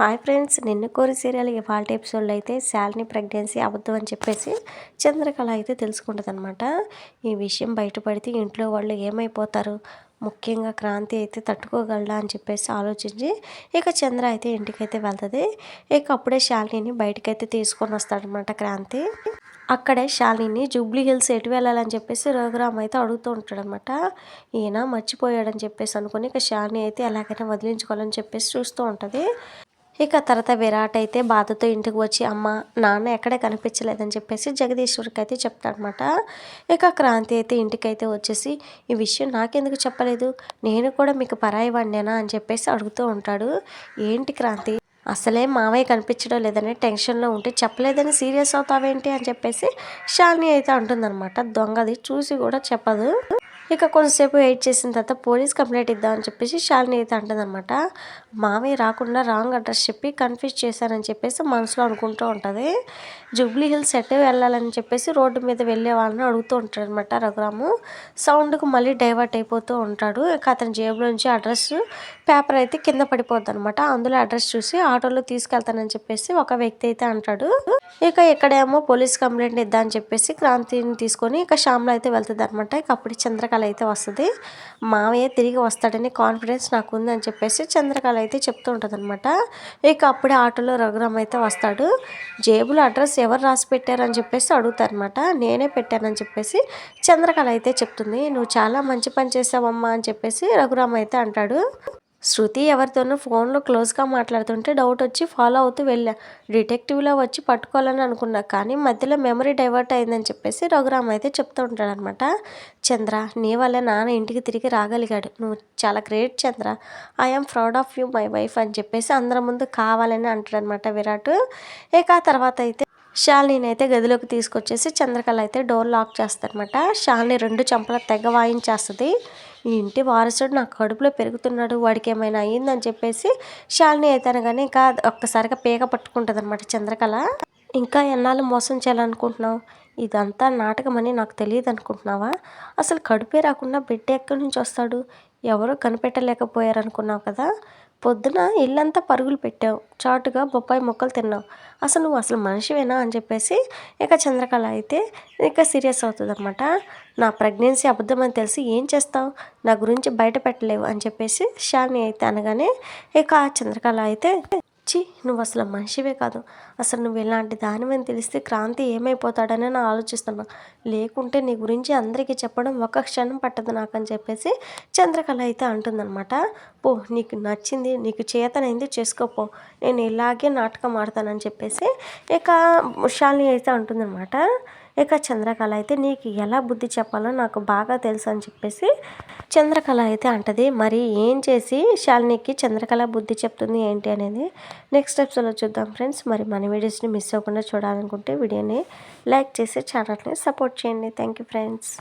Hi friends నిన్ను కోరి serial ఇవాళ ఎపిసోడ్లో అయితే శాలిని ప్రెగ్నెన్సీ అవద్దు అని చెప్పేసి చంద్రకళ అయితే తెలుసుకుంటుంది అనమాట ఈ విషయం బయటపడితే ఇంట్లో వాళ్ళు ఏమైపోతారు? ముఖ్యంగా క్రాంతి అయితే తట్టుకోగలడా అని చెప్పేసి ఆలోచించి ఇక చంద్ర అయితే ఇంటికైతే వెళ్తుంది. ఇక అప్పుడే శాలిని బయటకైతే తీసుకొని వస్తాడనమాట క్రాంతి. అక్కడే శాలిని జూబ్లీ హిల్స్ ఎటు వెళ్ళాలని చెప్పేసి రఘురామ్ అయితే అడుగుతూ ఉంటాడనమాట ఈయన మర్చిపోయాడని చెప్పేసి అనుకుని ఇక శాలిని అయితే ఎలాగైనా వదిలించుకోవాలని చెప్పేసి చూస్తూ ఉంటుంది. ఇక తర్వాత విరాట్ అయితే బాధతో ఇంటికి వచ్చి అమ్మ నాన్న ఎక్కడే కనిపించలేదని చెప్పేసి జగదీశ్వరికి అయితే చెప్తాడనమాట ఇక క్రాంతి అయితే ఇంటికైతే వచ్చేసి ఈ విషయం నాకెందుకు చెప్పలేదు? నేను కూడా మీకు పరాయి వాడినేనా అని చెప్పేసి అడుగుతూ ఉంటాడు. ఏంటి క్రాంతి? అసలే మావయ్య కనిపించడం లేదని టెన్షన్లో ఉంటే చెప్పలేదని సీరియస్ అవుతావేంటి? అని చెప్పేసి శాలిని అయితే అంటుందన్నమాట. దొంగది చూసి కూడా చెప్పదు. ఇక కొంతసేపు వెయిట్ చేసిన తర్వాత పోలీస్ కంప్లైంట్ ఇద్దామని చెప్పేసి శాలిని అయితే అంటుందన్నమాట. మామయ్య రాకుండా రాంగ్ అడ్రస్ చెప్పి కన్ఫ్యూజ్ చేశారని చెప్పేసి మనసులో అనుకుంటూ ఉంటుంది. జూబ్లీ హిల్స్ ఎట్టే వెళ్ళాలని చెప్పేసి రోడ్డు మీద వెళ్ళే వాళ్ళని అడుగుతూ ఉంటాడు అనమాట రఘురాము. సౌండ్కు మళ్ళీ డైవర్ట్ అయిపోతూ ఉంటాడు. ఇక అతని జేబులో నుంచి అడ్రస్ పేపర్ అయితే కింద పడిపోద్ది అనమాట అందులో అడ్రస్ చూసి ఆటోలో తీసుకెళ్తానని చెప్పేసి ఒక వ్యక్తి అయితే అంటాడు. ఇక ఇక్కడేమో పోలీస్ కంప్లైంట్ ఇద్దా అని చెప్పేసి క్రాంతిని తీసుకొని ఇక శ్యామ్లో అయితే వెళ్తుంది అనమాట ఇక అప్పుడు చంద్రకళ అయితే వస్తుంది. మావయ్య తిరిగి వస్తాడని కాన్ఫిడెన్స్ నాకు ఉందని చెప్పేసి చంద్రకళ అయితే చెప్తూ ఉంటుంది అనమాట ఇక అప్పుడే ఆటోలో రఘురామ్ అయితే వస్తాడు. జేబులో అడ్రస్ ఎవరు రాసి పెట్టారని చెప్పేసి అడుగుతారనమాట నేనే పెట్టానని చెప్పేసి చంద్రకళ అయితే చెప్తుంది. నువ్వు చాలా మంచి పని చేసావమ్మా అని చెప్పేసి రఘురామ్ అయితే అంటాడు. శృతి ఎవరితోనో ఫోన్లో క్లోజ్గా మాట్లాడుతుంటే డౌట్ వచ్చి ఫాలో అవుతూ వెళ్ళా. డిటెక్టివ్లో వచ్చి పట్టుకోవాలని అనుకున్నా కానీ మధ్యలో మెమరీ డైవర్ట్ అయిందని చెప్పేసి రఘురామ్ అయితే చెప్తూ ఉంటాడనమాట చంద్ర నీ వల్ల నాన్న ఇంటికి తిరిగి రాగలిగాడు. నువ్వు చాలా great Chandra. I am proud of you my wife అని చెప్పేసి అందరి ముందు కావాలని అంటాడనమాట విరాట్. ఇక ఆ తర్వాత అయితే షాలిని అయితే గదిలోకి తీసుకొచ్చేసి చంద్రకళ అయితే డోర్ లాక్ చేస్తారనమాట షాలిని రెండు చెంపల తెగ వాయించేస్తుంది. ఈ ఇంటి వారసుడు నా కడుపులో పెరుగుతున్నాడు వాడికి ఏమైనా అయ్యిందని చెప్పేసి షాలిని అయితేనే కానీ ఇంకా ఒక్కసారిగా పేగ పట్టుకుంటుంది అనమాట చంద్రకళ. ఇంకా ఎన్నాళ్ళు మోసం చేయాలనుకుంటున్నావు? ఇదంతా నాటకమని నాకు తెలియదు అనుకుంటున్నావా అసలు కడుపే రాకుండా బిడ్డ ఎక్కడి నుంచి వస్తాడు? ఎవరూ కనిపెట్టలేకపోయారు అనుకున్నావు కదా? పొద్దున ఇల్లంతా పరుగులు పెట్టావు. చాటుగా బొప్పాయి మొక్కలు తిన్నావు. అసలు నువ్వు అసలు మనిషివేనా అని చెప్పేసి ఇక చంద్రకళ అయితే ఇక సీరియస్ అవుతుంది అనమాట నా ప్రెగ్నెన్సీ అబద్ధం అని తెలిసి ఏం చేస్తావు? నా గురించి బయట పెట్టలేవు అని చెప్పేసి షాని అయితే అనగానే ఇక చంద్రకళ అయితే చి నువ్వు అసలు మనిషివే కాదు. అసలు నువ్వు ఇలాంటి దానివని తెలిస్తే క్రాంతి ఏమైపోతాడని నేను ఆలోచిస్తున్నా. లేకుంటే నీ గురించి అందరికీ చెప్పడం ఒక క్షణం పట్టదు నాకు అని చెప్పేసి చంద్రకళ అయితే అంటుందన్నమాట. పో నీకు నచ్చింది నీకు చేతనైంది చేసుకోపో నేను ఇలాగే నాటకం ఆడతానని చెప్పేసి ఇక శాలిని అయితే అంటుందన్నమాట. ఇక చంద్రకళ అయితే నీకు ఎలా బుద్ధి చెప్పాలో నాకు బాగా తెలుసు అని చెప్పేసి చంద్రకళ అయితే అంటది. మరి ఏం చేసి శాలినికి చంద్రకళ బుద్ధి చెప్తుంది ఏంటి అనేది నెక్స్ట్ స్టెప్స్లో చూద్దాం ఫ్రెండ్స్ మరి మన వీడియోస్ని మిస్ అవ్వకుండా చూడాలనుకుంటే వీడియోని లైక్ చేసి ఛానల్ని సపోర్ట్ చేయండి. Thank you friends